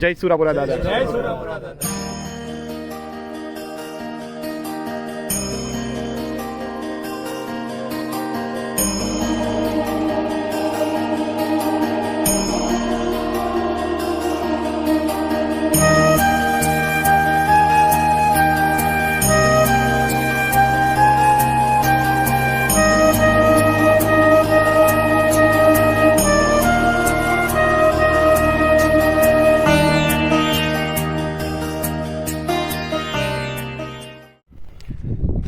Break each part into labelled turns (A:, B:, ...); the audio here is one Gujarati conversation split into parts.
A: જય સુરાપુરા દાદા.
B: જય સુરાપુરા દાદા.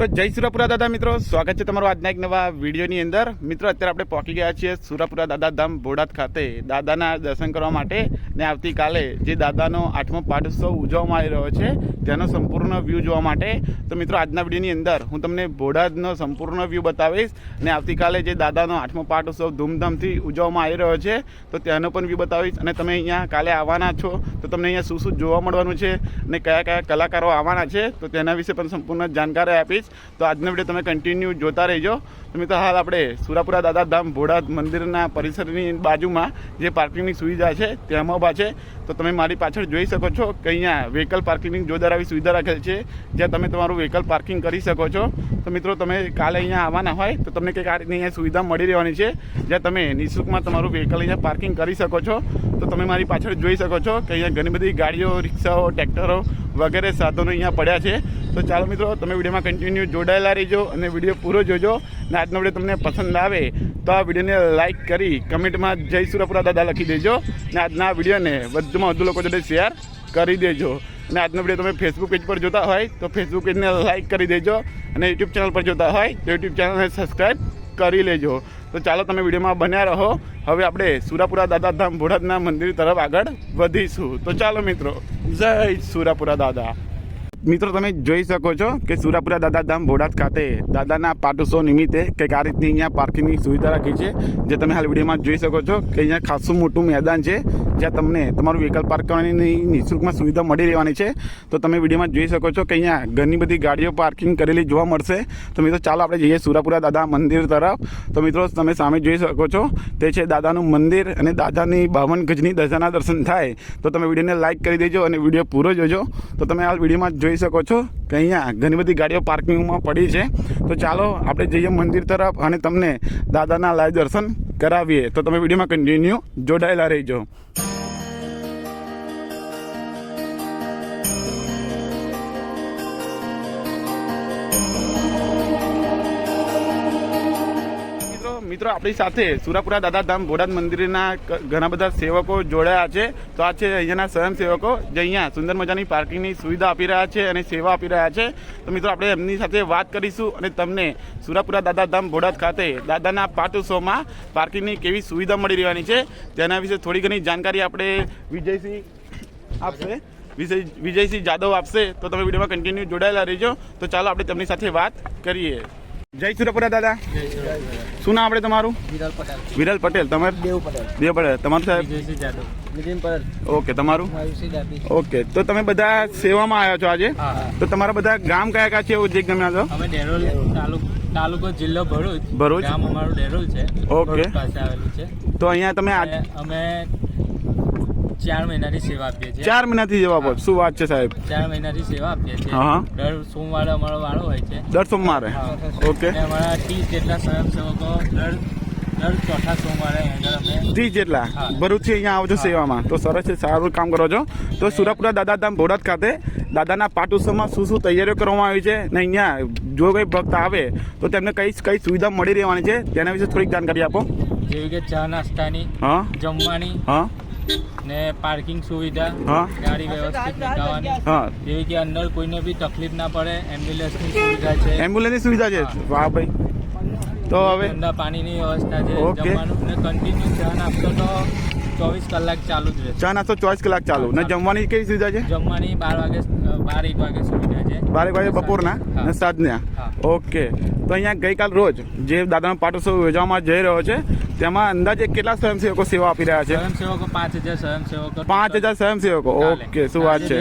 A: તો જય સુરાપુરા દાદા મિત્રો. સ્વાગત છે તમારું આજના એક નવા વિડીયોની અંદર. મિત્રો, અત્યારે આપણે પહોંચી ગયા છીએ સુરાપુરા દાદા ધામ બોડાદ ખાતે દાદાના દર્શન કરવા માટે. ને આવતીકાલે જે દાદાનો આઠમો પાઠોત્સવ ઉજવવામાં આવી રહ્યો છે, તેનો સંપૂર્ણ વ્યૂ જોવા માટે. તો મિત્રો, આજના વિડીયોની અંદર હું તમને બોડાદનો સંપૂર્ણ વ્યૂ બતાવીશ ને આવતીકાલે જે દાદાનો આઠમો પાઠોત્સવ ધૂમધામથી ઉજવવામાં આવી રહ્યો છે, તો તેનો પણ વ્યૂ બતાવીશ. અને તમે અહીંયા કાલે આવવાના છો, તો તમને અહીંયા શું શું જોવા મળવાનું છે ને કયા કયા કલાકારો આવવાના છે, તો તેના વિશે પણ સંપૂર્ણ જાણકારી આપીશ. તો આજનો વીડિયો તમે કન્ટિન્યુ જોતા રહેજો. મિત્રો હાલ આપણે સુરાપુરા દાદા ધામ ભોળા મંદિરના પરિસરની બાજુમાં જે પાર્કિંગની સુવિધા છે તેમાં ઊભા છે. તો તમે મારી પાછળ જોઈ શકો છો કે અહીંયા વ્હીકલ પાર્કિંગની જોરદાર આવી સુવિધા રાખેલ છે, જ્યાં તમે તમારું વ્હીકલ પાર્કિંગ કરી શકો છો. તો મિત્રો, તમે કાલે અહીંયા આવવાના હોય, તો તમને કંઈક આ રીતની અહીંયા સુવિધા મળી રહેવાની છે, જ્યાં તમે નિઃશુલ્કમાં તમારું વ્હીકલ અહીંયા પાર્કિંગ કરી શકો છો. તો તમે મારી પાછળ જોઈ શકો છો કે અહીંયા ઘણી બધી ગાડીઓ, રિક્ષાઓ, ટ્રેક્ટરો વગેરે સાધનો અહીંયા પડ્યા છે. તો ચાલો મિત્રો, તમે વિડીયોમાં કન્ટિન્યુ જોડાયેલા રહેજો અને વીડિયો પૂરો જોજો. અને આજનો વીડિયો તમને પસંદ આવે તો આ વિડીયોને લાઇક કરી કમેન્ટમાં જય સુરપુરા દાદા લખી દેજો. અને આજના વિડીયોને વધુમાં વધુ લોકો જોડે શેર કરી દેજો. અને આજનો વીડિયો તમે ફેસબુક પેજ પર જોતા હોય તો ફેસબુક પેજને લાઇક કરી દેજો. અને યુટ્યુબ ચેનલ પર જોતા હોય તો યુટ્યુબ ચેનલને સબસ્ક્રાઈબ કરી લેજો. તો ચાલો તમે વિડીયોમાં બન્યા રહો. હવે આપણે સુરાપુરા દાદા ધામ ભોળાદના મંદિર તરફ આગળ વધીશું. તો ચાલો મિત્રો, જય સુરાપુરા દાદા. મિત્રો, તમે જોઈ શકો છો કે સુરાપુરા દાદાધામ ધામ ખાતે દાદાના પાટોત્સવ નિમિત્તે કંઈક આ રીતની અહીંયા પાર્કિંગની સુવિધા રાખી છે, જે તમે હાલ વિડીયોમાં જોઈ શકો છો કે અહીંયા ખાસું મોટું મેદાન છે. જ્યાં તમને તમારું વ્હીકલ પાર્ક કરવાની નિઃશુલ્કમાં સુવિધા મળી રહેવાની છે, તો તમે વિડીયોમાં જોઈ શકો છો કે અહીંયા ઘણી બધી ગાડીઓ પાર્કિંગ કરેલી જોવા મળશે. તો મિત્રો, ચાલો આપણે જઈએ સુરાપુરા દાદા મંદિર તરફ. તો મિત્રો, તમે સામે જોઈ શકો છો, તે છે દાદાનું મંદિર અને દાદાની બાવન ગજની દશાના દર્શન થાય. તો તમે વિડીયોને લાઇક કરી દેજો અને વીડિયો પૂરો જોજો. તો તમે આ વિડીયોમાં જોઈ શકો છો કે અહીંયા ઘણી બધી ગાડીઓ પાર્કિંગમાં પડી છે. તો ચાલો આપણે જઈએ મંદિર તરફ અને તમને દાદાના લાઈવ દર્શન કરાવીએ. તો તમે વિડીયોમાં કન્ટિન્યુ જોડાયેલા રહેજો. મિત્રો, આપણી સાથે સુરાપુરા દાદા ધામ બોડાદ મંદિરના ઘણા બધા સેવકો જોડાયા છે. તો આ છે અહીંયાના સ્વયંસેવકો, જે અહીંયા સુંદર મજાની પાર્કિંગની સુવિધા આપી રહ્યા છે અને સેવા આપી રહ્યા છે. તો મિત્રો, આપણે એમની સાથે વાત કરીશું અને તમને સુરાપુરા દાદા ધામ બોડાદ ખાતે દાદાના પાટોત્સવમાં પાર્કિંગની કેવી સુવિધા મળી રહેવાની છે. તેના વિશે થોડી ઘણી જાણકારી આપણે વિજયસિંહ આપશે. વિજય, વિજયસિંહ જાદવ આપશે. તો તમે વિડીયોમાં કન્ટિન્યુ જોડાયેલા રહેજો. તો ચાલો આપણે તેમની સાથે વાત કરીએ. જય સુરાપુરા દાદા. શું નામ આપણે તમારું?
B: વિરલ પટેલ.
A: વિરલ પટેલ તમારે?
B: દેવ પટેલ.
A: દેવ પટેલ. તમારું સાહેબ? ઓકે તમારું? ઓકે તો તમે બધા સેવામાં આવ્યા છો આજે? તો તમારા બધા ગામ કયા કયા છે? એવું જે ગમે છો?
C: અમે ડેરોલ તાલુકો જિલ્લો ભરૂચ.
A: ભરૂચ.
C: ગામ અમારું ડેરોલ છે.
A: ઓકે.
C: પાસે આવેલું છે.
A: તો અહીંયા તમે આજ
C: અમે ચાર મહિનાની સેવા આપીએ છીએ.
A: ચાર મહિનાથી જવા આપો શું વાત છે સાહેબ?
C: ચાર મહિનાથી સેવા આપીએ છીએ.
A: હા.
C: દર સોમવારે અમારો વાળો હોય છે.
A: દર સોમવારે? ઓકે.
C: અમારા ત્રીસ જેટલા સ્વયંસેવકો દર દર ચોથા સોમવારે
A: ત્રીસ જેટલા. ભરૂચથી અહીંયા આવો છો સેવામાં. તો સરસ છે સારું કામ કરો છો. તો સુરપુરા દાદા ધામ બોડાદ ખાતે દાદાના ઉત્સવમાં શું શું તૈયારીઓ કરવામાં આવી છે? ને અહીંયા જો કંઈ ભક્ત આવે તો તેમને કઈ કઈ સુવિધા મળી રહેવાની છે? તેના વિશે થોડીક જાણકારી આપો.
C: જેવી કે ચા નાસ્તાની
A: હા.
C: જમવાની
A: હા.
C: ને પાર્કિંગ સુવિધા ગાડી વ્યવસ્થિત નીકાળવાની.
A: હા.
C: જેવી કે અંદર કોઈને બી તકલીફ ના પડે એમ્બ્યુલન્સની સુવિધા છે.
A: એમ્બ્યુલન્સની સુવિધા છે? વાહ ભાઈ. તો હવે?
C: ઠંડા પાણીની વ્યવસ્થા છે. જમવાનું ને કન્ટિન્યુ ચા નાસ્તો તો ચોવીસ કલાક ચાલુ જ રહે
A: ચા નાસ્તો ચોવીસ કલાક ચાલુ. ને જમવાની કેવી સુવિધા છે?
C: જમવાની બાર વાગે બાર એક વાગે સુવિધા છે.
A: બારેક વાગે બપોરના અને સાંજના. ઓકે. તો અહીંયા ગઈકાલ રોજ જે દાદાનો પાટોત્સવ યોજવામાં જઈ રહ્યો છે તેમાં અંદાજે કેટલા સ્વયંસેવકો સેવા આપી રહ્યા છે?
C: સ્વયંસેવકો પાંચ હજાર સ્વયંસેવકો
A: પાંચ હજાર સ્વયંસેવકો. ઓકે શું વાત છે?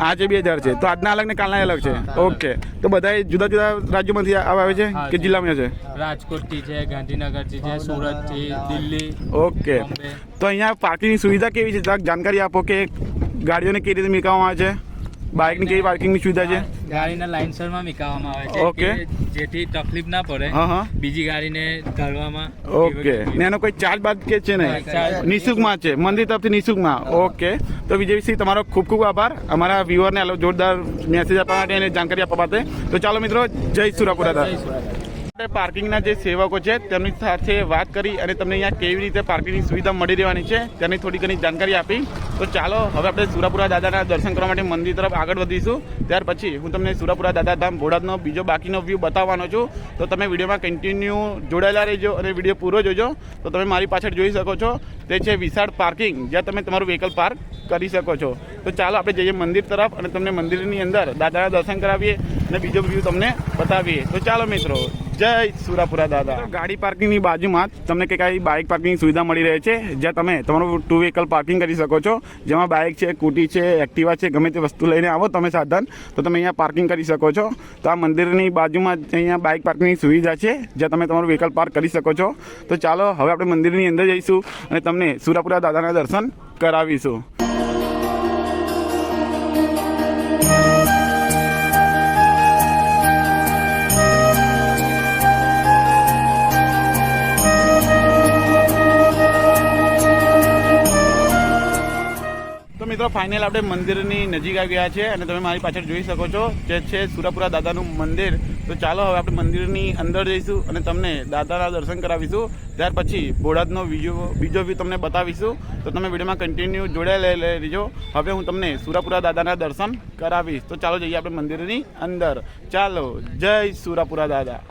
A: આજે બે હજાર છે. તો આજના અલગ ને કાલના અલગ છે. ઓકે. તો બધા જુદા જુદા રાજ્યોમાંથી આવે છે કે જિલ્લામાં છે?
C: રાજકોટથી છે ગાંધીનગરથી છે સુરતથી દિલ્હી
A: ઓકે. તો અહીંયા પાર્કિંગની સુવિધા કેવી છે? જાણકારી આપો કે ગાડીઓને કેવી રીતે મીકાવવામાં આવે છે? બાઇકની કેવી પાર્કિંગની સુવિધા છે?
C: ગાડીને લાઇનસરમાં મૂકવામાં આવે છે
A: ઓકે.
C: જેથી તકલીફ ના પડે. બીજી ગાડીને ઢળવામાં
A: ઓકે. ને એનો કોઈ ચાર્જ બાદ કે છે ને. નિશુલ્કમાં છે. મંદિર તરફથી નિશુલ્કમાં. ઓકે. તો વિજયસિંહ તમારો ખૂબ ખૂબ આભાર. અમારા વ્યુઅરને જોરદાર મેસેજ આપવા માટે અને જાણકારી આપવા માટે. તો ચાલો મિત્રો જય સુરાપુરા. આપણે પાર્કિંગના જે સેવકો છે, તેમની સાથે વાત કરી અને તમને અહીંયા કેવી રીતે પાર્કિંગની સુવિધા મળી રહેવાની છે, તેની થોડી ઘણી જાણકારી આપી. તો ચાલો, હવે આપણે સુરાપુરા દાદાના દર્શન કરવા માટે મંદિર તરફ આગળ વધીશું. ત્યાર પછી હું તમને સુરાપુરા દાદા ધામ બોડાદનો બીજો બાકીનો વ્યૂ બતાવવાનો છું. તો તમે વિડીયોમાં કન્ટિન્યુ જોડાયેલા રહેજો અને વીડિયો પૂરો જોજો. તો તમે મારી પાછળ જોઈ શકો છો, તે છે વિશાળ પાર્કિંગ, જ્યાં તમે તમારું વ્હીકલ પાર્ક કરી શકો છો. તો ચાલો, આપણે જઈએ મંદિર તરફ અને તમને મંદિરની અંદર દાદાના દર્શન કરાવીએ. અને બીજો વ્યૂ તમને બતાવીએ. તો ચાલો મિત્રો, જય સુરાપુરા દાદા. ગાડી પાર્કિંગની બાજુમાં જ તમને કંઈક આવી બાઇક પાર્કિંગ સુવિધા મળી રહે છે, જ્યાં તમે તમારું ટુ વ્હીકલ પાર્કિંગ કરી શકો છો. જેમાં બાઇક છે સ્કૂટી છે એક્ટિવા છે, ગમે તે વસ્તુ લઈને આવો તમે સાધન, તો તમે અહીંયા પાર્કિંગ કરી શકો છો. તો આ મંદિરની બાજુમાં જ અહીંયા બાઇક પાર્કિંગની સુવિધા છે, જ્યાં તમે તમારું વ્હીકલ પાર્ક કરી શકો છો. તો ચાલો, હવે આપણે મંદિરની અંદર જઈશું અને તમને સુરાપુરા દાદાના દર્શન કરાવીશું. મિત્રો ફાઇનલ આપણે મંદિરની નજીક આવી ગયા છે અને તમે મારી પાછળ જોઈ શકો છો જે છે સુરાપુરા દાદાનું મંદિર. તો ચાલો હવે આપણે મંદિરની અંદર જઈશું અને તમને દાદાના દર્શન કરાવીશું. ત્યાર પછી બોડાદનો બીજો બીજો વ્યૂ તમને બતાવીશું. તો તમે વિડીયોમાં કન્ટિન્યુ જોડાયેલા લેજો હવે હું તમને સુરાપુરા દાદાના દર્શન કરાવીશ. તો ચાલો જઈએ આપણે મંદિરની અંદર. ચાલો જય સુરાપુરા દાદા.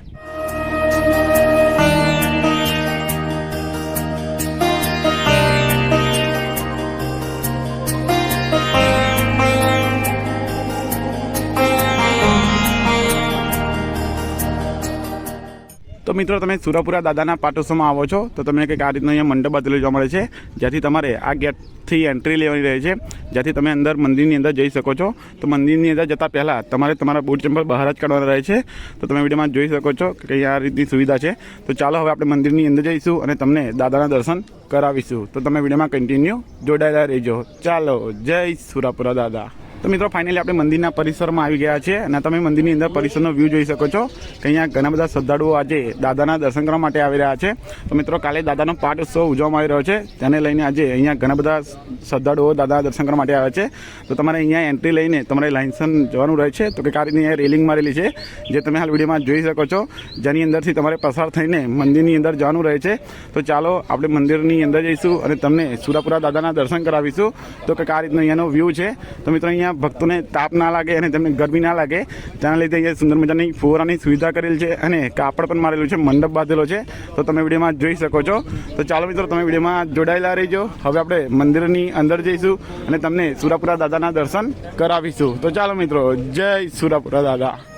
A: તો મિત્રો, તમે સુરાપુરા દાદાના પાટોત્સવમાં આવો છો, તો તમને કંઈક આ રીતનો અહીંયા મંડપ બાંધેલો જોવા મળે છે, જ્યાંથી તમારે આ ગેટથી એન્ટ્રી લેવાની રહે છે, જ્યાંથી તમે અંદર મંદિરની અંદર જઈ શકો છો. તો મંદિરની અંદર જતાં પહેલાં તમારે તમારા બૂટ ચંપલ બહાર જ કાઢવાના રહે છે. તો તમે વિડીયોમાં જોઈ શકો છો કે કઈ આ રીતની સુવિધા છે. તો ચાલો હવે આપણે મંદિરની અંદર જઈશું અને તમને દાદાના દર્શન કરાવીશું. તો તમે વિડીયોમાં કન્ટિન્યુ જોડાયેલા રહેજો. ચાલો, જય સુરાપુરા દાદા. તો મિત્રો ફાઇનલી આપણે મંદિરના પરિસરમાં આવી ગયા છે અને તમે મંદિરની અંદર પરિસરનો વ્યૂ જોઈ શકો છો કે અહીંયા ઘણા બધા શ્રદ્ધાળુઓ આજે દાદાના દર્શન કરવા માટે આવી રહ્યા છે. તો મિત્રો, કાલે દાદાનો પાઠ ઉત્સવ ઉજવવામાં આવી રહ્યો છે. તેને લઈને આજે અહીંયા ઘણા બધા શ્રદ્ધાળુઓ દાદાના દર્શન કરવા માટે આવ્યા છે. તો તમારે અહીંયા એન્ટ્રી લઈને તમારે લાઇન્સન જવાનું રહે છે. તો કે રીતની અહીંયા રેલિંગ મારેલી છે, જે તમે હાલ વિડીયોમાં જોઈ શકો છો. જેની અંદરથી તમારે પસાર થઈને મંદિરની અંદર જવાનું રહે છે. તો ચાલો આપણે મંદિરની અંદર જઈશું અને તમને સુરાપુરા દાદાના દર્શન કરાવીશું. તો કે આ રીતનો અહીંયાનો વ્યૂ છે. તો મિત્રો, અહીંયા ભક્તોને તાપ ના લાગે અને તેમને ગરમી ના લાગે. તેના લીધે અહીંયા સુંદર મજાની ફુવારાની સુવિધા કરેલ છે અને કાપડ પણ મારેલું છે, મંડપ બાંધેલો છે. તો તમે વિડીયોમાં જોઈ શકો છો. તો ચાલો મિત્રો, તમે વિડીયોમાં જોડાયેલા રહીજો. હવે આપણે મંદિરની અંદર જઈશું અને તમને સુરાપુરા દાદાના દર્શન કરાવીશું. તો ચાલો મિત્રો, જય સુરાપુરા દાદા.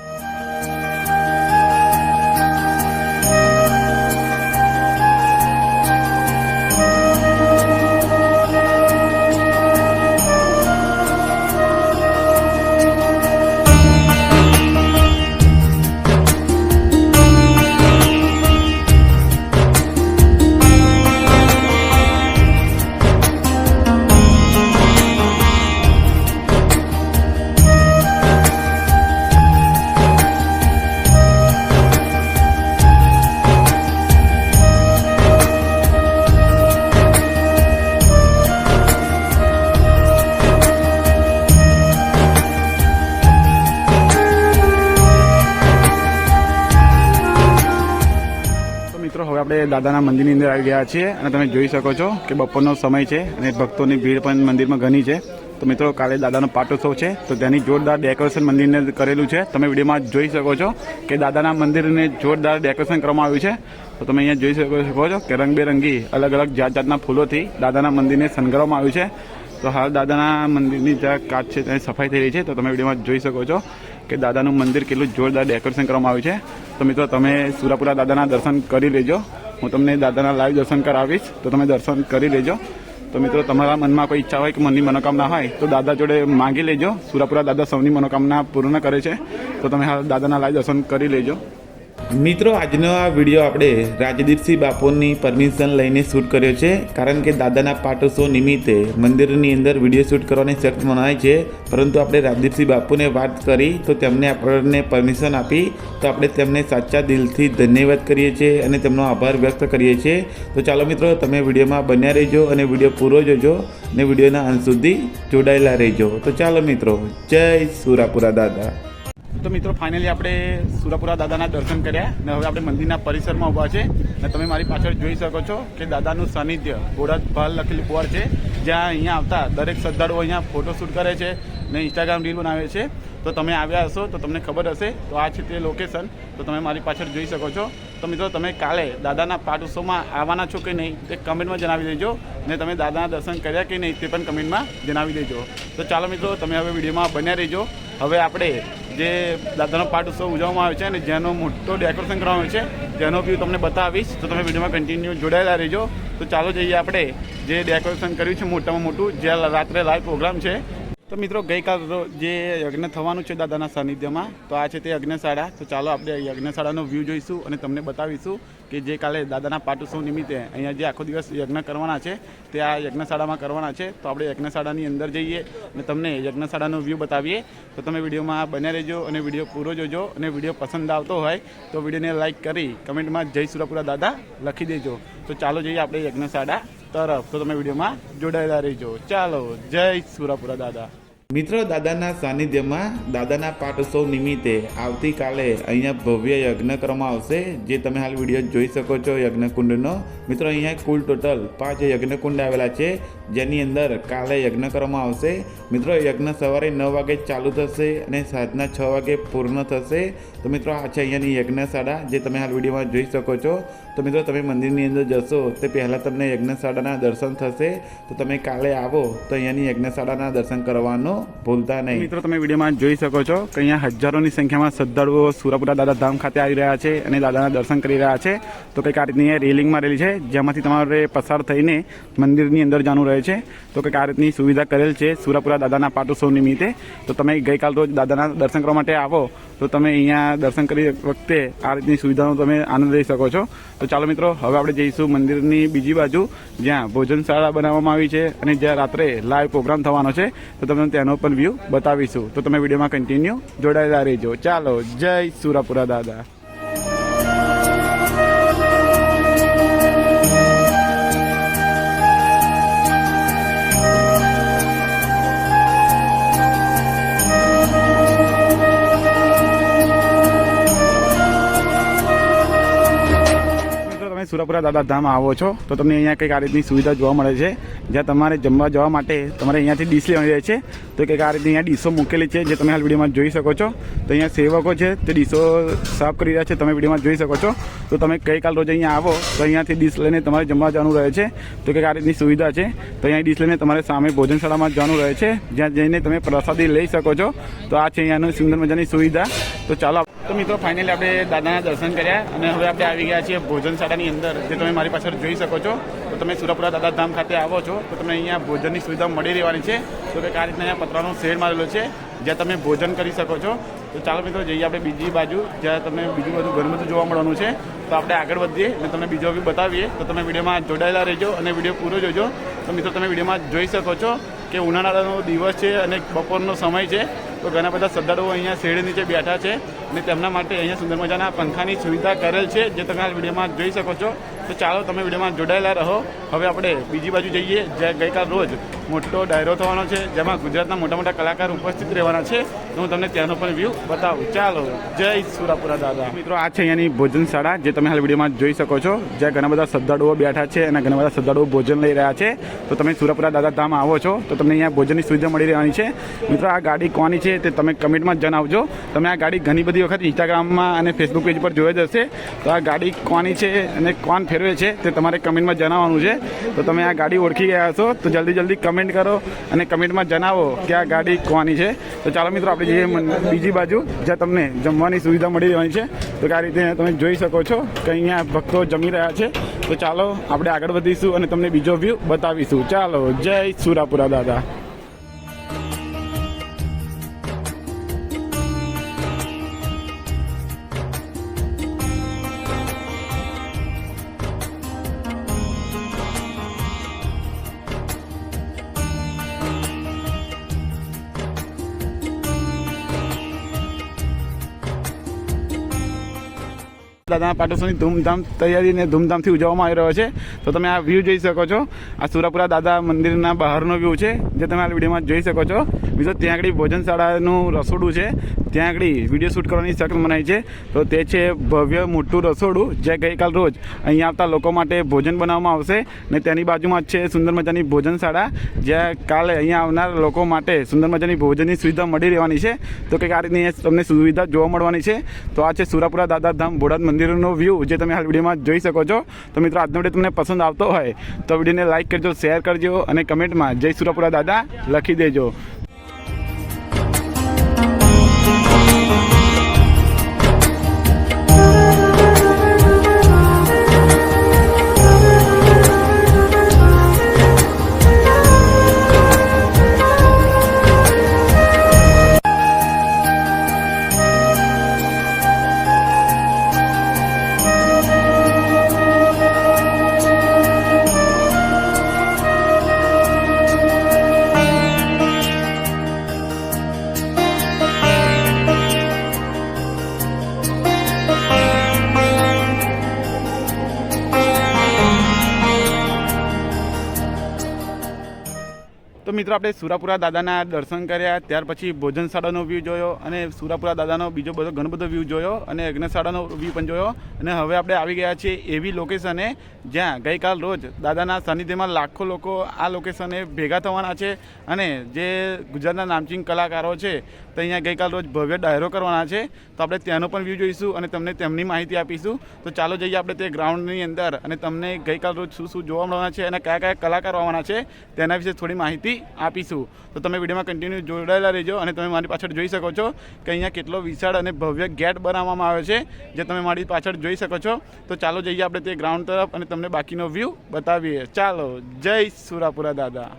A: દાદાના મંદિરની અંદર આવી ગયા છીએ અને તમે જોઈ શકો છો કે બપોરનો સમય છે અને ભક્તોની ભીડ પણ મંદિરમાં ઘણી છે. તો મિત્રો, કાલે દાદાનો પાટોત્સવ છે, તો તેની જોરદાર ડેકોરેશન મંદિરને કરેલું છે. તમે વિડીયોમાં જોઈ શકો છો કે દાદાના મંદિરને જોરદાર ડેકોરેશન કરવામાં આવ્યું છે. તો તમે અહીંયા જોઈ શકો શકો છો કે રંગબેરંગી અલગ અલગ જાત જાતના ફૂલોથી દાદાના મંદિરને શણગારવામાં આવ્યું છે. તો હાલ દાદાના મંદિરની જ્યાં કાચ છે ત્યાં સફાઈ થઈ રહી છે. તો તમે વિડીયોમાં જોઈ શકો છો કે દાદાનું મંદિર કેટલું જોરદાર ડેકોરેશન કરવામાં આવ્યું છે. તો મિત્રો, તમે સુરાપુરા દાદાના દર્શન કરી લેજો. હું તમને દાદાના લાઈવ દર્શન કરાવીશ, તો તમે દર્શન કરી લેજો. તો મિત્રો, તમારા મનમાં કોઈ ઈચ્છા હોય કે મનની મનોકામના હોય, તો દાદા જોડે માંગી લેજો. સુરાપુરા દાદા સૌની મનોકામના પૂર્ણ કરે છે. તો તમે દાદાના લાઈવ દર્શન કરી લેજો. મિત્રો, આજનો આ વીડિયો આપણે રાજદીપસિંહ બાપુની પરમિશન લઈને શૂટ કર્યો છે. કારણ કે દાદાના પાટોત્સવ નિમિત્તે મંદિરની અંદર વીડિયો શૂટ કરવાની સખ્ત મનાય છે. પરંતુ આપણે રાજદીપસિંહ બાપુને વાત કરી, તો તેમને આપણને પરમિશન આપી, તો આપણે તેમને સાચા દિલથી ધન્યવાદ કરીએ છીએ અને તેમનો આભાર વ્યક્ત કરીએ છીએ. તો ચાલો મિત્રો, તમે વિડીયોમાં બન્યા રહેજો અને વીડિયો પૂરો જોજો અને વિડીયોના અંત સુધી જોડાયેલા રહેજો. તો ચાલો મિત્રો, જય સુરાપુરા દાદા. તો મિત્રો ફાઇનલી આપણે સુરાપુરા દાદાના દર્શન કર્યા અને હવે આપણે મંદિરના પરિસરમાં ઊભા છે અને તમે મારી પાછળ જોઈ શકો છો કે દાદાનું સાનિધ્ય બોરજ ભાલ લખેલી બોર્ડ છે. જ્યાં અહીંયા આવતા દરેક શ્રદ્ધાળુઓ અહીંયા ફોટોશૂટ કરે છે ને ઇન્સ્ટાગ્રામ રીલ બનાવે છે. તો તમે આવ્યા હશો તો તમને ખબર હશે તો આ છે તે લોકેશન તો તમે મારી પાછળ જોઈ શકો છો. તો મિત્રો, તમે કાલે દાદાના પાઠ ઉત્સવમાં આવવાના છો કે નહીં તે કમેન્ટમાં જણાવી દેજો ને તમે દાદાના દર્શન કર્યા કે નહીં તે પણ કમેન્ટમાં જણાવી દેજો. તો ચાલો મિત્રો, તમે હવે વિડીયોમાં બન્યા રહેજો. હવે આપણે જે દાદાનો પાઠ ઉત્સવ ઉજવવામાં આવે છે અને જેનો મોટો ડેકોરેશન કરવામાં આવે છે, જેનો વ્યૂ તમને બતાવીશ, તો તમે વિડીયોમાં કન્ટિન્યુ જોડાયેલા રહેજો. તો ચાલો જઈએ આપણે જે ડેકોરેશન કર્યું છે મોટામાં મોટું. જ્યાં રાત્રે લાઈવ પ્રોગ્રામ છે તો મિત્રો, ગઈકાલ જે યજ્ઞ થવાનું છે દાદાના સાનિધ્યમાં, તો આ છે તે યજ્ઞશાળા. તો ચાલો આપણે યજ્ઞશાળાનો વ્યૂ જોઈશું અને તમને બતાવીશું કે જે કાલે દાદાના પાટોત્સવ નિમિત્તે અહીંયા જે આખો દિવસ યજ્ઞ કરવાના છે, તે આ યજ્ઞશાળામાં કરવાના છે. તો આપણે યજ્ઞશાળાની અંદર જઈએ અને તમને યજ્ઞશાળાનો વ્યૂ બતાવીએ. તો તમે વિડીયોમાં બન્યા રહેજો અને વીડિયો પૂરો જોજો અને વીડિયો પસંદ આવતો હોય તો વિડીયોને લાઇક કરી કમેન્ટમાં જય સુરપુરા દાદા લખી દેજો. તો ચાલો જઈએ આપણે યજ્ઞશાળા તરફ તો તમે વિડીયોમાં જોડાયેલા રહીજો. ચાલો જય સુરાપુરા દાદા. મિત્રો દાદાના સાનિધ્યમાં દાદાના પાટોત્સવ નિમિત્તે આવતીકાલે અહીંયા ભવ્ય યજ્ઞ કરવામાં આવશે, જે તમે હાલ વીડિયો જોઈ શકો છો, યજ્ઞકુંડનો. મિત્રો, અહીંયા કુલ ટોટલ પાંચ યજ્ઞકુંડ આવેલા છે, જેની અંદર કાલે યજ્ઞ કરવામાં આવશે. મિત્રો યજ્ઞ સવારે નવ વાગે ચાલુ થશે અને સાંજના છ વાગે પૂર્ણ થશે. તો મિત્રો, આ છે અહીંયાની યજ્ઞશાળા, જે તમે હાલ વિડીયોમાં જોઈ શકો છો. તો મિત્રો, તમે મંદિરની અંદર જશો, તે પહેલાં તમને યજ્ઞશાળાના દર્શન થશે. તો તમે કાલે આવો, તો અહીંયાની યજ્ઞશાળાના દર્શન કરવાનું ભૂલતા નહીં. મિત્રો, તમે વિડીયોમાં જોઈ શકો છો કે અહીંયા હજારોની સંખ્યામાં શ્રદ્ધાળુઓ સુરાપુરા દાદા ધામ ખાતે આવી રહ્યા છે અને દાદાના દર્શન કરી રહ્યા છે. તો કંઈક આ રીતની રેલિંગ મારેલી છે, જેમાંથી તમારે પસાર થઈને મંદિરની અંદર જવાનું રહે છે. તો કંઈક આ રીતની સુવિધા કરેલ છે સુરાપુરા દાદાના પાટોત્સવ નિમિત્તે. તો તમે ગઈકાલ રોજ દાદાના દર્શન કરવા માટે આવો. તો તમે અહીંયા દર્શન કરી વખતે આ રીતની સુવિધાનો તમે આનંદ લઈ શકો છો. તો ચાલો મિત્રો, હવે આપણે જઈશું મંદિરની બીજી બાજુ, જ્યાં ભોજનશાળા બનાવવામાં આવી છે અને જ્યાં રાત્રે લાઈવ પ્રોગ્રામ થવાનો છે. તો તમને તેનો પણ વ્યૂ બતાવીશું. તો તમે વિડીયોમાં કન્ટિન્યુ જોડાયેલા રહેજો. ચાલો, જય સુરાપુરા દાદા. મિત્રો દાદાધામ દાદા ધામ આવો છો, તો તમને અહીંયા કંઈક આ રીતની સુવિધા જોવા મળે છે. જ્યાં તમારે જમવા જવા માટે તમારે અહીંયાથી ડીશ લેવાની રહે છે. તો કે આ રીતે અહીંયા ડીશો મૂકેલી છે, જે તમે હાલ વિડીયોમાં જોઈ શકો છો. તો અહીંયા સેવકો છે, તે ડીશો સાફ કરી રહ્યા છે, તમે વિડીયોમાં જોઈ શકો છો. તો તમે ગઈકાલ રોજ અહીંયા આવો, તો અહીંયાથી ડીશ લઈને તમારે જમવા જવાનું રહે છે. તો કે આ રીતની સુવિધા છે. તો અહીંયા ડીશ લઈને તમારે સામે ભોજનશાળામાં જવાનું રહે છે, જ્યાં જઈને તમે પ્રસાદી લઈ શકો છો. તો આ છે અહીંયાની સુંદર મજાની સુવિધા. તો ચાલો તો મિત્રો ફાઇનલી આપણે દાદાના દર્શન કર્યા અને હવે આપણે આવી ગયા છીએ ભોજનશાળાની અંદર, જે તમે મારી પાછળ જોઈ શકો છો. તમે સુરપુરા દાદાધામ ખાતે આવો છો, તો તમને અહીંયા ભોજનની સુવિધા મળી રહેવાની છે. તો કે આ રીતના અહીંયા પતરાનો શેડ મારેલો છે, જ્યાં તમે ભોજન કરી શકો છો. તો ચાલો મિત્રો, જઈએ આપણે બીજી બાજુ, જ્યાં તમને બીજું બધું ઘણું બધું જોવા મળવાનું છે. તો આપણે આગળ વધીએ અને તમને બીજો બી બતાવીએ. તો તમે વિડીયોમાં જોડાયેલા રહેજો અને વીડિયો પૂરો જોજો. તો મિત્રો, તમે વિડીયોમાં જોઈ શકો છો કે ઉનાળાનો દિવસ છે અને બપોરનો સમય છે. તો ઘણા બધા શ્રદ્ધાળુઓ અહીંયા શેડ નીચે બેઠા છે અને તેમના માટે અહીંયા સુંદર મજાના પંખાની સુવિધા કરેલ છે, જે તમે આ વિડીયોમાં જોઈ શકો છો. તો ચાલો તમે વિડીયોમાં જોડાયેલા રહો. હવે આપણે બીજી બાજુ જઈએ જ્યાં ગઈકાલ રોજ મોટો ડાયરો થવાનો છે, જેમાં ગુજરાતના મોટા મોટા કલાકાર ઉપસ્થિત રહેવાના છે. હું તમને ત્યાંનો પણ વ્યૂ બતાવું. ચાલો, જય સુરાપુરા દાદા. મિત્રો, આ છે અહીંયાની ભોજનશાળા જે તમે હાલ વિડીયોમાં જોઈ શકો છો, જ્યાં ઘણા બધા શ્રદ્ધાળુઓ બેઠા છે અને ઘણા બધા શ્રદ્ધાળુઓ ભોજન લઈ રહ્યા છે. તો તમે સુરપુરા દાદા ધામ આવો છો, તો તમને અહીંયા ભોજનની સુવિધા મળી રહેવાની છે. મિત્રો, આ ગાડી કોની છે તે તમે કમેન્ટમાં જણાવજો. તમે આ ગાડી ઘણી બધી વખત ઇન્સ્ટાગ્રામમાં અને ફેસબુક પેજ પર જોઈ જ હશે. તો આ ગાડી કોની છે અને કોણ ફેરવે છે તે તમારે કમેન્ટમાં જણાવવાનું છે. તો તમે આ ગાડી ઓળખી ગયા છો તો જલ્દી જલ્દી કમેન્ટ કરો અને કમેન્ટમાં જણાવો કે આ ગાડી કોની છે. તો ચાલો મિત્રો, આપણે જઈએ બીજી બાજુ, જ્યાં તમને જમવાની સુવિધા મળી રહેવાની છે. તો આ રીતે તમે જોઈ શકો છો કે અહીંયા ભક્તો જમી રહ્યા છે. તો ચાલો, આપણે આગળ વધીશું અને તમને બીજો વ્યૂ બતાવીશું. ચાલો, જય સુરાપુરા દાદા. દાદાના પાટોત્સવની ધૂમધામ તૈયારીને ધૂમધામથી ઉજવવામાં આવી રહ્યો છે. તો તમે આ વ્યૂ જોઈ શકો છો. આ સુરાપુરા દાદા મંદિરના બહારનો વ્યૂ છે, જે તમે આ વિડીયોમાં જોઈ શકો છો. બીજો ત્યાં આગળ ભોજનશાળાનું રસોડું છે. ત્યાં આગળ વીડિયો શૂટ કરવાની શક મનાય છે. તો તે છે ભવ્ય મોટું રસોડું જે ગઈકાલ રોજ અહીંયા આવતા લોકો માટે ભોજન બનાવવામાં આવશે. ને તેની બાજુમાં જ છે સુંદર મજાની ભોજનશાળા, જ્યાં કાલે અહીંયા આવનાર લોકો માટે સુંદર મજાની ભોજનની સુવિધા મળી રહેવાની છે. તો કંઈક આ રીતની તમને સુવિધા જોવા મળવાની છે. તો આ છે સુરાપુરા દાદા ધામ બોડાદ મંદિરનો વ્યૂ જે તમે હાલ વિડીયોમાં જોઈ શકો છો. તો મિત્રો, આજનો વીડિયો તમને પસંદ આવતો હોય તો વિડીયોને લાઇક કરજો શેર કરજો અને કમેન્ટમાં જય સુરાપુરા દાદા લખી દેજો. આપણે સુરાપુરા દાદાના દર્શન કર્યા, ત્યાર પછી ભોજનશાળાનો વ્યૂ જોયો અને સુરાપુરા દાદાનો બીજો બધો ઘણો બધો વ્યૂ જોયો અને યજ્ઞશાળાનો વ્યૂ પણ જોયો. અને હવે આપણે આવી ગયા છીએ એવી લોકેશને જ્યાં ગઈકાલ રોજ દાદાના સાનિધ્યમાં લાખો લોકો આ લોકેશને ભેગા થવાના છે અને જે ગુજરાતના નામચીન કલાકારો છે તો અહીંયા ગઈકાલ રોજ ભવ્ય ડાયરો કરવાના છે. તો આપણે ત્યાંનો પણ વ્યૂ જોઈશું અને તમને તેમની માહિતી આપીશું. તો ચાલો જઈએ આપણે તે ગ્રાઉન્ડની અંદર અને તમને ગઈકાલ રોજ શું શું જોવા મળવાના છે અને કયા કયા કલાકારો આવવાના છે તેના વિશે થોડી માહિતી આપીશું. તો તમે વિડીયોમાં કન્ટિન્યુ જોડાયેલા રહેજો અને તમે મારી પાછળ જોઈ શકો છો કે અહીંયા કેટલો વિશાળ અને ભવ્ય ગેટ બનાવવામાં આવ્યો છે જે તમે મારી પાછળ જોઈ શકો છો. તો ચાલો જઈએ આપણે તે ગ્રાઉન્ડ તરફ અને તમને બાકીનો વ્યૂ બતાવીએ. ચાલો જય સુરાપુરા દાદા.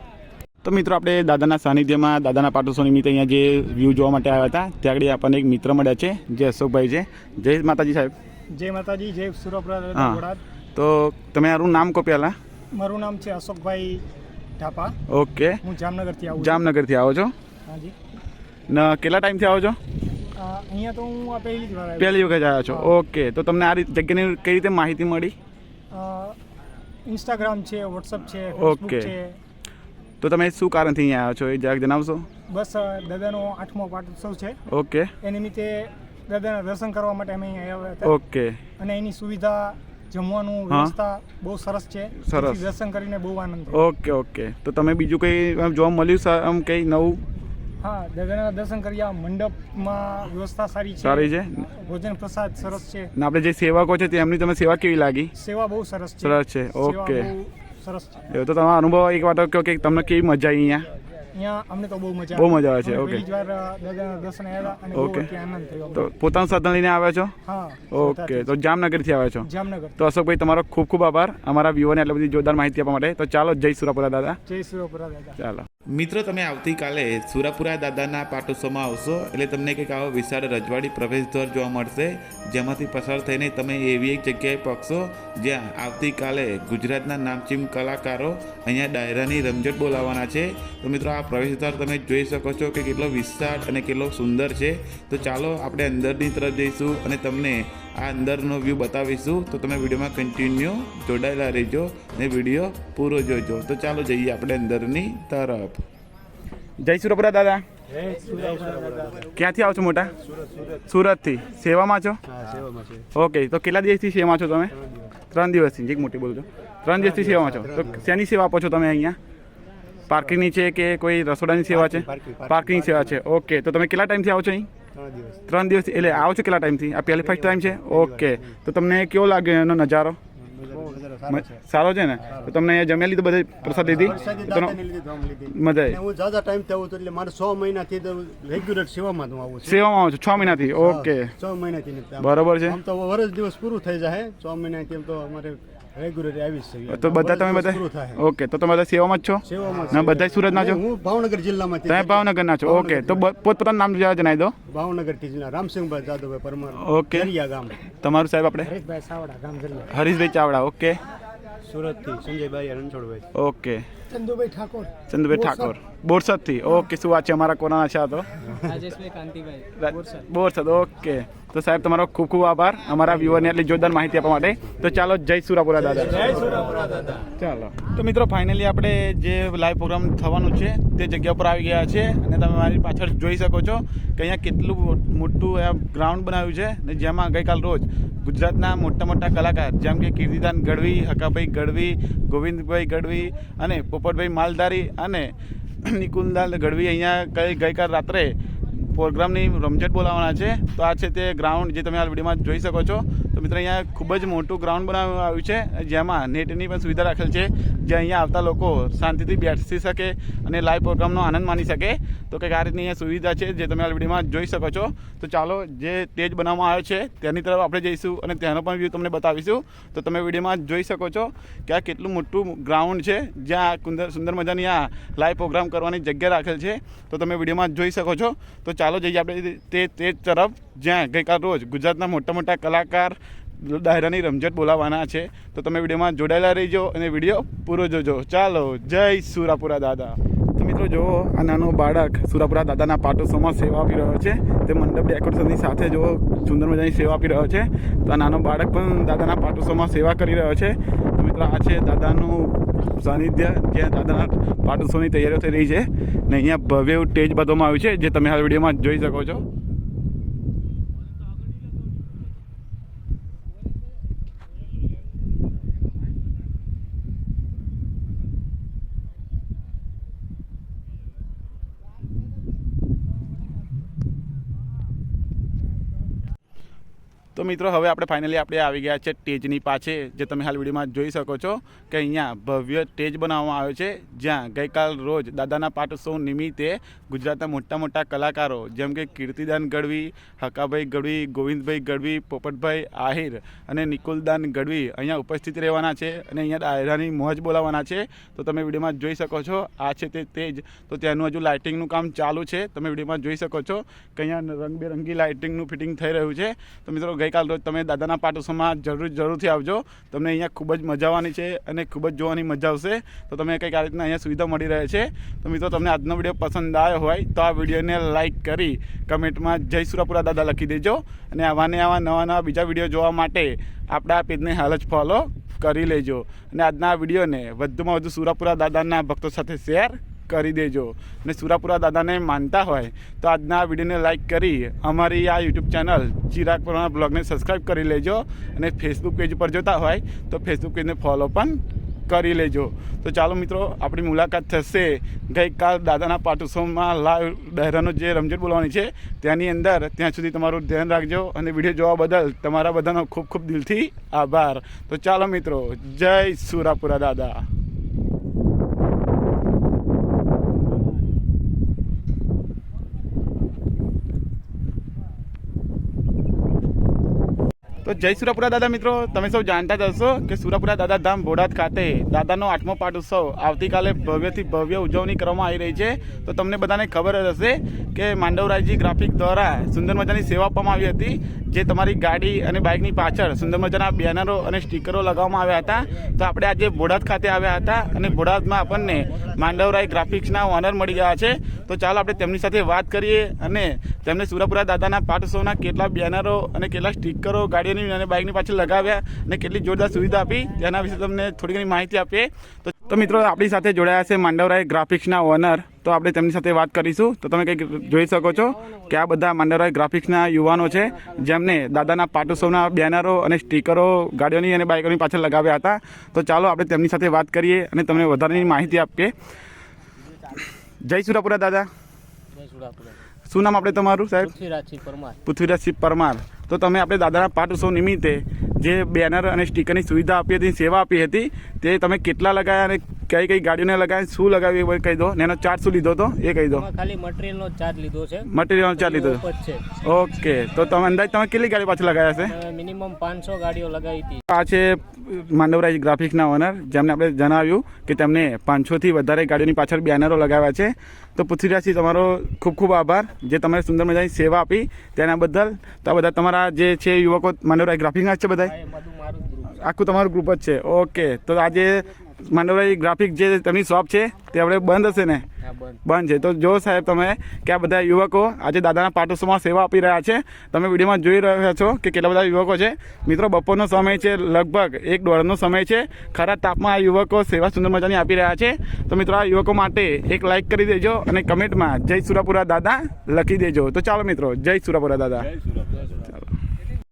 A: તો મિત્રો આપણે દાદાના સાનિધ્યમાં દાદાના પાટોત્સવ નિમિત્તે અહીંયા જે વ્યૂ જોવા માટે આવ્યા હતા ત્યાં આગળ આપણને એક મિત્ર મળ્યા છે જે અશોકભાઈ છે. જય માતાજી સાહેબ.
D: જય માતાજી જય સુરપુરા
A: તો તમે મારું નામ કહો પહેલાં?
D: મારું નામ છે અશોકભાઈ ઢાપા.
A: ઓકે.
D: હું જામનગરથી આવું
A: જામનગરથી આવો છો?
D: હાજી.
A: ને કેટલા ટાઈમથી આવો છો?
D: અહીંયા તો હું આ પહેલી જ વાર આવ્યો
A: પહેલી વખત આવ્યા છો. ઓકે. તો તમને આ રીત જગ્યાની કઈ રીતે માહિતી મળી?
D: ઇન્સ્ટાગ્રામ છે વોટ્સઅપ છે
A: ઓકે. તો તમે શું કારણથી અહીંયા આવ્યા છો? એ જરાક જણાવશો?
D: બસ દાદાનો આઠમો પાટોત્સવ છે.
A: ઓકે.
D: એ નિમિત્તે દાદાના દર્શન કરવા માટે અમે અહીંયા આવ્યા હતા.
A: ઓકે.
D: અને એની સુવિધા જમવાનું વ્યવસ્થા બહુ સરસ છે.
A: સરસ.
D: દર્શન કરીને બહુ આનંદ
A: ઓકે ઓકે. તો તમે બીજું કંઈ જોવા મળ્યું આમ કંઈ નવું?
D: હા દાદાના દર્શન કર્યા મંડપમાં વ્યવસ્થા સારી છે.
A: સારી છે?
D: ભોજન પ્રસાદ સરસ છે.
A: ને આપણે જે સેવકો છે તેમની તમે સેવા કેવી લાગી?
D: સેવા બહુ સરસ છે.
A: સરસ છે ઓકે.
D: સરસ છે.
A: તો તમારો અનુભવ એક વાત કહો કે તમને કેવી મજા આવી અહીંયા?
D: અહીંયા અમને તો બહુ મજા
A: બહુ મજા આવે છે, ઓકે.
D: દર્શન આવ્યા અને
A: ઓકે.
D: આનંદ થયો.
A: તો પોતાનું સાધન લઈને આવ્યા છો?
D: હા
A: ઓકે તો જામનગરથી આવ્યા છો?
D: જામનગર.
A: તો અશોકભાઈ તમારો ખૂબ ખૂબ આભાર. અમારા વ્યુઓને આટલી બધી જોરદાર માહિતી આપવા માટે. તો ચાલો જય સુરાપુરા દાદા.
D: જય સુરાપુરા દાદા.
A: ચાલો.
E: મિત્રો તમે આવતીકાલે સુરાપુરા દાદાના પાટોત્સવમાં આવશો એટલે તમને કંઈક આવો વિશાળ રજવાડી પ્રવેશદ્વાર જોવા મળશે જેમાંથી પસાર થઈને તમે એવી એક જગ્યાએ પહોંચશો જ્યાં આવતીકાલે ગુજરાતના નામચીમ કલાકારો અહીંયા ડાયરાની રમઝટ બોલાવવાના છે. તો મિત્રો આ પ્રવેશદ્વાર તમે જોઈ શકો છો કે કેટલો વિશાળ અને કેટલો સુંદર છે. તો ચાલો આપણે અંદરની તરફ જઈશું અને તમને આ અંદરનો વ્યૂ બતાવીશું. તો તમે વિડીયોમાં કન્ટિન્યુ જોડાયેલા રહેજો અને વીડિયો પૂરો જોજો. તો ચાલો જઈએ આપણે અંદરની તરફ.
A: જય સુરપુરા દાદા. ક્યાંથી આવો છો મોટા? સુરતથી. સેવામાં છો? ઓકે તો કેટલા દિવસથી સેવામાં છો તમે? ત્રણ દિવસથી એક મોટી બોલજો ત્રણ દિવસથી સેવામાં છો તો શેની સેવા આપો છો તમે અહીંયા? પાર્કિંગની છે કે કોઈ રસોડાની સેવા છે? પાર્કિંગ સેવા છે. ઓકે. તો તમે કેટલા ટાઈમથી આવો છો અહીં? ત્રણ દિવસથી એટલે આવો છો કેટલા ટાઈમથી? આ પહેલી ફર્સ્ટ ટાઈમ છે? ઓકે. તો તમને કેવો લાગ્યો એનો નજારો? સારો છે. ને? તો તમને અહીંયા જમ્યા લીધું બધે પ્રસાદ લીધી? મજા
F: હું જાજા ટાઈમ થયો હતો એટલે મારે છ મહિનાથી તો રેગ્યુલર સેવામાં હું આવું છું.
A: સેવામાં આવો છો? છ મહિનાથી? ઓકે.
F: છ મહિનાથી નથી
A: બરોબર છે.
F: આમ તો વર્ષ દિવસ પૂરું થઈ જાય છ મહિનાથી એમ તો અમારે રેગ્યુલર આવી જ છે.
A: તો બધા તમે
F: વર્ષ પૂરું
A: બધા
F: થાય.
A: ઓકે તો તમે બધા સેવામાં જ છો?
F: સેવામાં જ
A: ના
F: છે.
A: બધા સુરતના છો?
F: હું ભાવનગર જિલ્લામાંથી
A: તમે ભાવનગરના છો? ઓકે તો બ- પોતપોતાનું નામ જરા જણાવી દો.
F: ભાવનગરથી જિલ્લા રામસિંહભાઈ જાદવભાઈ પરમાર.
A: ઓકે.
F: દરિયા ગામ.
A: તમારું સાહેબ આપણે?
D: હરેશભાઈ સાવડા ગામ જલ્યા
A: હરીશભાઈ ચાવડા ઓકે.
F: સુરતથી સંજયભાઈ રણછોડભાઈ.
A: ઓકે.
D: ચંદુભાઈ ઠાકોર.
A: ચંદુભાઈ ઠાકોર. બોરસદથી. ઓકે શું વાત છે? અમારા કોરોના છે આ તો?
D: રાજેશભાઈ કાંતિભાઈ
A: બોરસદ ઓકે. તો સાહેબ તમારો ખૂબ ખૂબ આભાર. અમારા વ્યુઅરને એટલી જોરદાર માહિતી આપવા માટે. તો ચાલો જય સુરાપુરા દાદા. જય સુરાપુરા દાદા. ચાલો. તો મિત્રો ફાઇનલી આપણે જે લાઈવ પ્રોગ્રામ થવાનું છે તે જગ્યા પર આવી ગયા છે. અને તમે મારી પાછળ જોઈ શકો છો કે અહીંયા કેટલું મોટું ગ્રાઉન્ડ બનાવ્યું છે. ને જેમાં ગઈકાલ રોજ ગુજરાતના મોટા મોટા કલાકાર જેમ કે કીર્તિદાન ગઢવી હકાભાઈ ગઢવી ગોવિંદભાઈ ગઢવી અને પોપટભાઈ માલધારી અને નિકુંદાલ ગઢવી અહીંયા ગઈ ગઈકાલ રાત્રે પ્રોગ્રામની રમઝટ બોલાવવાના છે. તો આ છે તે ગ્રાઉન્ડ જે તમે આ વિડીયોમાં જોઈ શકો છો. તો મિત્રો, અહીંયા ખૂબ જ મોટું ગ્રાઉન્ડ બનાવવામાં આવ્યું છે. જેમાં નેટની પણ સુવિધા રાખેલ છે. જે અહીંયા આવતા લોકો શાંતિથી બેસી શકે અને લાઈવ પ્રોગ્રામનો આનંદ માણી શકે. તો કંઈક આ રીતની અહીંયા સુવિધા છે જે તમે આ વિડીયોમાં જોઈ શકો છો. તો ચાલો, જે સ્ટેજ બનાવવામાં આવ્યો છે, તેની તરફ આપણે જઈશું અને તેનો પણ વ્યૂ તમને બતાવીશું. તો તમે વિડીયોમાં જોઈ શકો છો કે આ કેટલું મોટું ગ્રાઉન્ડ છે. જ્યાં સુંદર સુંદર મજાની આ લાઈવ પ્રોગ્રામ કરવાની જગ્યા રાખેલ છે. તો તમે વિડીયોમાં જોઈ શકો છો. તો ચાલો જઈએ આપણે તે તે તરફ, જ્યાં ગઈકાલ રોજ ગુજરાતના મોટા મોટા કલાકાર ડાયરાની રમઝટ બોલાવવાના છે. તો તમે વિડીયોમાં જોડાયેલા રહીજો અને વીડિયો પૂરો જોજો. ચાલો, જય સુરાપુરા દાદા. તો મિત્રો જુઓ, આ નાનો બાળક સુરાપુરા દાદાના પાટોત્સવમાં સેવા આપી રહ્યો છે. તે મંડપ ડેકોરેશનની સાથે જો સુંદર મજાની સેવા આપી રહ્યો છે. તો આ નાનો બાળક પણ દાદાના પાટોત્સવમાં સેવા કરી રહ્યો છે. તો આ છે, દાદાનું સાનિધ્ય જ્યાં દાદાના પાટોત્સવની તૈયારીઓ થઈ રહી છે ને અહીંયા ભવ્ય સ્ટેજ બધવામાં આવ્યું છે, જે તમે આ વિડીયોમાં જોઈ શકો છો. તો મિત્રો, હવે આપણે ફાઇનલી આપણે આવી ગયા છે સ્ટેજની પાછે, જે તમે હાલ વિડીયોમાં જોઈ શકો છો કે અહીંયા ભવ્ય સ્ટેજ બનાવવામાં આવ્યો છે, જ્યાં ગઈકાલ રોજ દાદાના પાટોત્સવ નિમિત્તે ગુજરાતના મોટા મોટા કલાકારો, જેમ કે કીર્તિદાન ગઢવી હકાભાઈ ગઢવી, ગોવિંદભાઈ ગઢવી, પોપટભાઈ આહિર અને નિકુલદાન ગઢવી અહીંયા ઉપસ્થિત રહેવાના છે અને અહીંયા ડાયરાની મોજ બોલાવવાના છે. તો તમે વિડીયોમાં જોઈ શકો છો, આ છે તે તેજ તો ત્યાંનું હજુ લાઇટિંગનું કામ ચાલુ છે. તમે વિડીયોમાં જોઈ શકો છો કે અહીંયા રંગબેરંગી લાઇટિંગનું ફિટિંગ થઈ રહ્યું છે. તો મિત્રો ગઈકાલ રોજ તમે દાદાના પાટોસમાં જરૂર જરૂરથી આવજો. તમને અહીંયા ખૂબ જ મજા આવવાની છે અને ખૂબ જ જોવાની મજા આવશે. તો તમે કંઈક આ રીતના અહીંયા સુવિધા મળી રહે છે. તો મિત્રો, તમને આજનો વીડિયો પસંદ આવ્યો હોય, તો આ વિડીયોને લાઇક કરી કમેન્ટમાં જય સુરાપુરા દાદા લખી દેજો. અને આવા ને આવા નવા નવા બીજા વીડિયો જોવા માટે આપણા પેજને હાલ જ ફોલો કરી લેજો. અને આજના આ વિડીયોને વધુમાં વધુ સુરાપુરા દાદાના ભક્તો સાથે શેર કરી દેજો. અને સુરાપુરા દાદાને માનતા હોય તો આજના વિડીયોને લાઈક કરી અમારી આ યુટ્યુબ ચેનલ ચિરાગ પરમાર બ્લોગને સબસ્ક્રાઈબ કરી લેજો અને ફેસબુક પેજ પર જોતા હોય તો ફેસબુક પેજને ફોલો પણ કરી લેજો. તો ચાલો મિત્રો, આપણી મુલાકાત થશે ગઈકાલ દાદાના પાટોત્સવમાં લાઈવ દહેરાનો જે રમઝટ બોલવાની છે, ત્યાંની અંદર ત્યાં સુધી તમારું ધ્યાન રાખજો અને વીડિયો જોવા બદલ તમારા બધાનો ખૂબ ખૂબ દિલથી આભાર. તો ચાલો મિત્રો, જય સુરાપુરા દાદા. તો જય સુરાપુરા દાદા મિત્રો. તમે સૌ જાણતા જ હશો કે સુરાપુરા દાદા ધામ બોડાદ ખાતે દાદાનો આઠમો પાટ ઉત્સવ આવતીકાલે ભવ્યથી ભવ્ય ઉજવણી કરવામાં આવી રહી છે. તો તમને બધાને ખબર જ હશે કે માંડવરાયજી ગ્રાફિક દ્વારા સુંદર મજાની સેવા આપવામાં આવી હતી, જે તમારી ગાડી અને બાઇકની પાછળ સુંદર મજાના બેનરો અને સ્ટીકરો લગાવવામાં આવ્યા હતા. તો આપણે આજે બોડાદ ખાતે આવ્યા હતા અને બોડાદમાં આપણને માંડવરાય ગ્રાફિક્સના ઓનર મળી ગયા છે. તો ચાલો આપણે તેમની સાથે વાત કરીએ અને તેમને સુરાપુરા દાદાના પાઠ ઉત્સવના કેટલા બેનરો અને કેટલા સ્ટીકરો, ગાડીઓની અને બાઇકની પાછળ લગાવ્યા અને કેટલી જોરદાર સુવિધા આપી. તેના વિશે તમને થોડી ઘણી માહિતી આપીએ. તો તો મિત્રો આપણી સાથે જોડાયા છે માંડવરાય ગ્રાફિક્સના ઓનર. તો આપણે તેમની સાથે વાત કરીશું. તો તમે કંઈક જોઈ શકો છો કે આ બધા માંડવરાય ગ્રાફિક્સના યુવાનો છે જેમને દાદાના પાટોત્સવના બેનરો અને સ્ટીકરો ગાડીઓની અને બાઇકોની પાછળ લગાવ્યા હતા. તો ચાલો આપણે તેમની સાથે વાત કરીએ અને તમને વધારાની માહિતી આપીએ. જય સુરાપુરા દાદા. શું નામ આપણે તમારું સાહેબ?
B: પૃથ્વીરાજસિંહ પરમાર.
A: પૃથ્વીરાજસિંહ પરમાર. તો તમે આપણે દાદાના પાઠ ઉત્સવ નિમિત્તે જે બેનર અને સ્ટીકરની સુવિધા આપી હતી સેવા આપી હતી તે તમે કેટલા લગાવ્યા અને કઈ કઈ ગાડીઓને લગાવી શું લગાવ્યું એ કહી દો ને એનો ચાર્જ શું લીધો હતો એ કહી દો.
B: ખાલી મટીરિયલનો ચાર્જ લીધો છે.
A: મટીરિયલનો ચાર્જ લીધો.
B: છે.
A: ઓકે તો તમે અંદાજ તમે કેટલી ગાડી પાછળ લગાવ્યા છે
B: મિનિમમ પાંચસો ગાડીઓ લગાવી હતી.
A: આ છે માંડવરાજ ગ્રાફિક્સના ઓનર જેમને આપણે જણાવ્યું કે તેમને પાંચસોથી વધારે ગાડીઓની પાછળ બેનરો લગાવ્યા છે. તો પૃથ્વીરાજસિંહ તમારો ખૂબ ખૂબ આભાર. જે તમે સુંદર મજાની સેવા આપી તેના બદલ તો આ બધા તમારા જે છે યુવકો માંડવરાજ ગ્રાફિંગ જ છે બધા આખું તમારું ગ્રુપ જ છે. ઓકે તો આજે માંડવરાજ ગ્રાફિક જે તેમની શોપ છે તે આપણે બંધ હશે ને? બંધ. છે. તો જો સાહેબ તમે કે આ બધા યુવકો આજે દાદાના પાટોત્સવમાં સેવા આપી રહ્યા છે તમે વિડીયોમાં જોઈ રહ્યા છો કે કેટલા બધા યુવકો છે. મિત્રો બપોરનો સમય છે લગભગ એક દોઢનો સમય છે. ખરા તાપમાં આ યુવકો સેવા સુંદર મજાની આપી રહ્યા છે. તો મિત્રો આ યુવકો માટે એક લાઈક કરી દેજો અને કમેન્ટમાં જય સુરાપુરા દાદા લખી દેજો. તો ચાલો મિત્રો જય સુરાપુરા દાદા.